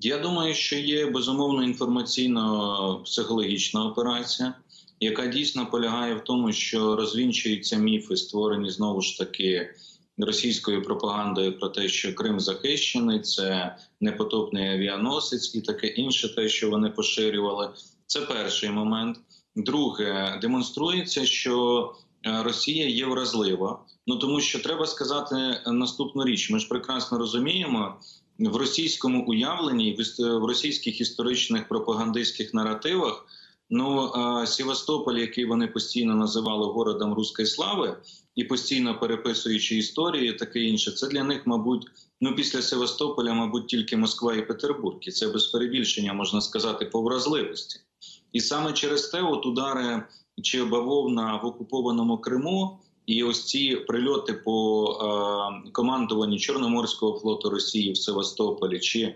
Я думаю, що є безумовно інформаційно-психологічна операція, яка дійсно полягає в тому, що розвінчуються міфи, створені знову ж таки російською пропагандою про те, що Крим захищений, це непотопний авіаносець і таке інше, те, що вони поширювали. Це перший момент. Друге, демонструється, що е, Росія є вразлива. Ну тому що треба сказати наступну річ. Ми ж прекрасно розуміємо в російському уявленні, в російських історичних пропагандистських наративах. Ну Севастополь, який вони постійно називали городом руської слави, і постійно переписуючи історії, таке інше, це для них, мабуть, ну після Севастополя, мабуть, тільки Москва і Петербург. І це без перебільшення можна сказати по вразливості. І саме через те, от удари чи бавовна в окупованому Криму, і ось ці прильоти по е, командуванню Чорноморського флоту Росії в Севастополі, чи е,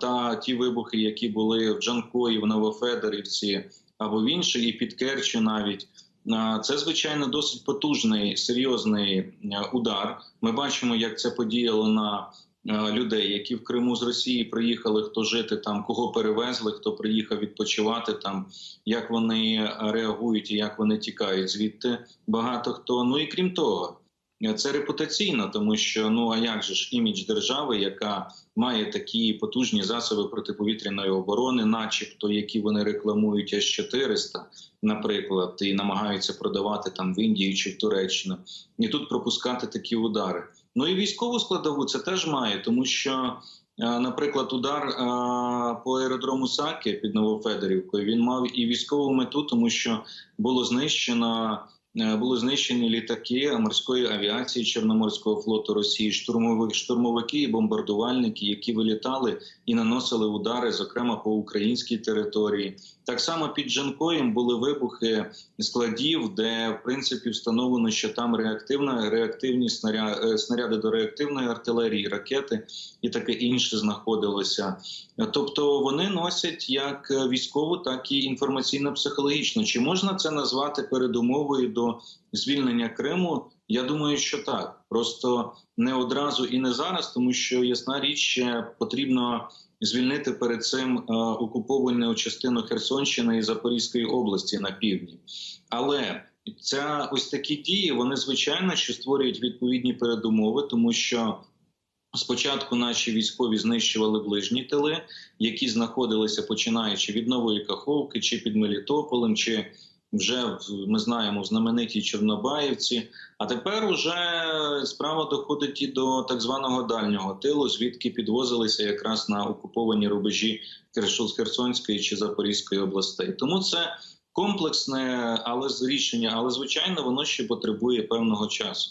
та ті вибухи, які були в Джанкої, в Новофедорівці або в інших, і під Керчі навіть. Е, Це звичайно досить потужний серйозний е, удар. Ми бачимо, як це подіяло на людей, які в Криму з Росії приїхали, хто жити там, кого перевезли, хто приїхав відпочивати там, як вони е, реагують і як вони тікають звідти. Багато хто. Ну і крім того, е, це репутаційно, тому що ну а як же ж імідж держави, яка має такі потужні засоби протиповітряної оборони, начебто які вони рекламують С 400 наприклад, і намагаються продавати там в Індію чи в Туреччину, і тут пропускати такі удари. Ну і військову складову це теж має, тому що, е, наприклад, удар е, по аеродрому Саки під Новофедорівкою він мав і військову мету, тому що було знищено. е, Були знищені літаки морської авіації Чорноморського флоту Росії, штурмовик, штурмовики і бомбардувальники, які вилітали і наносили удари, зокрема по українській території. Так само під Жанкоєм були вибухи складів, де в принципі встановлено, що там реактивна реактивні снаряди, снаряди до реактивної артилерії, ракети і таке інше знаходилося. Тобто вони носять як військову, так і інформаційно-психологічну. Чи можна це назвати передумовою до звільнення Криму? Я думаю, що так. Просто не одразу і не зараз, тому що ясна річ ще потрібно звільнити перед цим е, окуповану частину Херсонщини і Запорізької області на півдні. Але ця ось такі дії вони звичайно що створюють відповідні передумови, тому що. Спочатку наші військові знищували ближні тили, які знаходилися починаючи від Нової Каховки, чи під Мелітополем, чи вже ми знаємо в знаменитій Чорнобаївці. А тепер уже справа доходить і до так званого дальнього тилу, звідки підвозилися якраз на окуповані рубежі Херсо- Херсонської чи Запорізької областей. Тому це комплексне, але рішення, але звичайно, воно ще потребує певного часу.